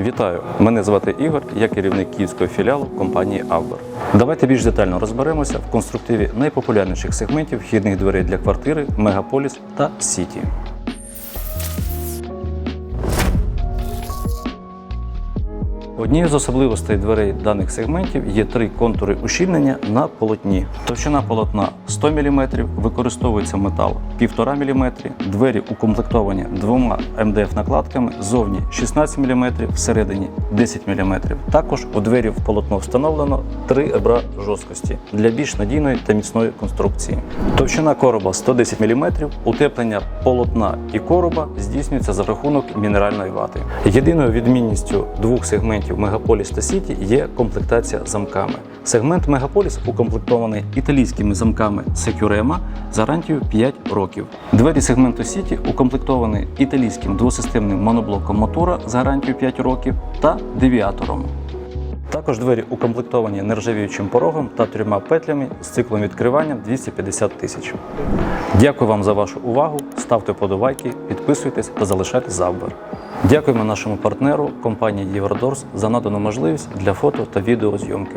Вітаю! Мене звати Ігор, я керівник київського філіалу компанії Авбер. Давайте більш детально розберемося в конструктиві найпопулярніших сегментів вхідних дверей для квартири, Мегаполіс та Сіті. Однією з особливостей дверей даних сегментів є три контури ущільнення на полотні. Товщина полотна 100 мм, використовується метал 1,5 мм, двері укомплектовані двома МДФ-накладками, зовні 16 мм, всередині 10 мм. Також у двері в полотно встановлено три ребра жорсткості для більш надійної та міцної конструкції. Товщина короба 110 мм, утеплення полотна і короба здійснюється за рахунок мінеральної вати. Єдиною відмінністю двох сегментів Мегаполіс та Сіті є комплектація замками. Сегмент Мегаполіс укомплектований італійськими замками Securema з гарантією 5 років. Двері сегменту Сіті укомплектовані італійським двосистемним моноблоком мотора з гарантією 5 років та девіатором. Також двері укомплектовані нержавіючим порогом та трьома петлями з циклом відкривання 250 тисяч. Дякую вам за вашу увагу. Ставте подобайки, підписуйтесь та залишайте завбер. Дякуємо нашому партнеру компанії Євродорс за надану можливість для фото та відеозйомки.